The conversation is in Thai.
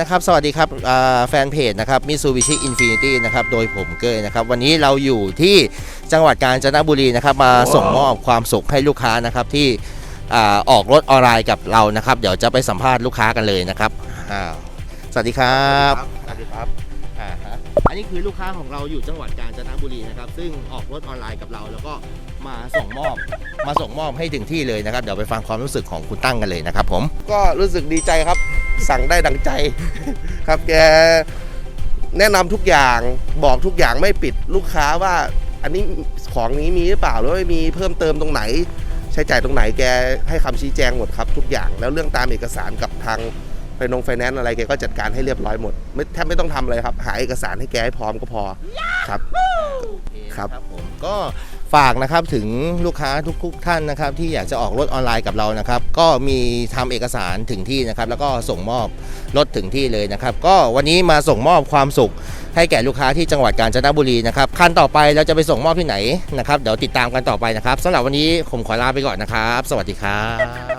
นะครับ สวัสดีครับอ่าแฟนเพจนะครับ Mitsubishi Infinity นะครับ โดยผมเกยนะครับ วันนี้เราอยู่ที่จังหวัดกาญจนบุรีนะครับ มาส่งมอบความสุขให้ลูกค้านะครับ ที่อ่าออกรถออนไลน์กับเรานะครับ เดี๋ยวจะไปสัมภาษณ์ลูกค้ากันเลยนะครับอ้าวสวัสดีครับ สวัสดีครับอ่าฮะอันนี้คือลูกค้าของเราอยู่จังหวัดกาญจนบุรีนะครับ ซึ่งออกรถออนไลน์กับเรา แล้วก็มาส่งมอบ มาส่งมอบให้ถึงที่เลยนะครับ เดี๋ยวไปฟังความรู้สึกของคุณตั้งกันเลยนะครับ ผม ก็รู้สึกดีใจครับ สั่งได้ดังใจ ครับแกแนะนำทุกอย่างบอกทุกอย่างไม่ปิดลูกค้าว่า อันนี้ของนี้มีหรือเปล่าหรือว่าไม่มีเพิ่มเติมตรงไหน ใช้จ่ายตรงไหนแกให้คำชี้แจงหมดครับทุกอย่างแล้วเรื่องตามเอกสารกับทางไฟนงไฟแนนซ์อะไรแกก็จัดการให้เรียบร้อยหมดไม่แทบไม่ต้องทำอะไรครับ หาเอกสารให้แกให้พร้อมก็พอครับครับผมก็ ฝากนะครับถึงลูกค้าทุกๆท่านนะครับ ที่อยากจะออกรถออนไลน์กับเรานะครับ ก็มีทำเอกสารถึงที่นะครับ แล้วก็ส่งมอบรถถึงที่เลยนะครับ ก็วันนี้มาส่งมอบความสุข ให้แก่ลูกค้าที่จังหวัดกาญจนบุรีนะครับขั้นต่อไปเราจะไปส่งมอบที่ไหนนะครับเดี๋ยวติดตามกันต่อไปนะครับสำหรับวันนี้ผมขอลาไปก่อนนะครับ สวัสดีครับ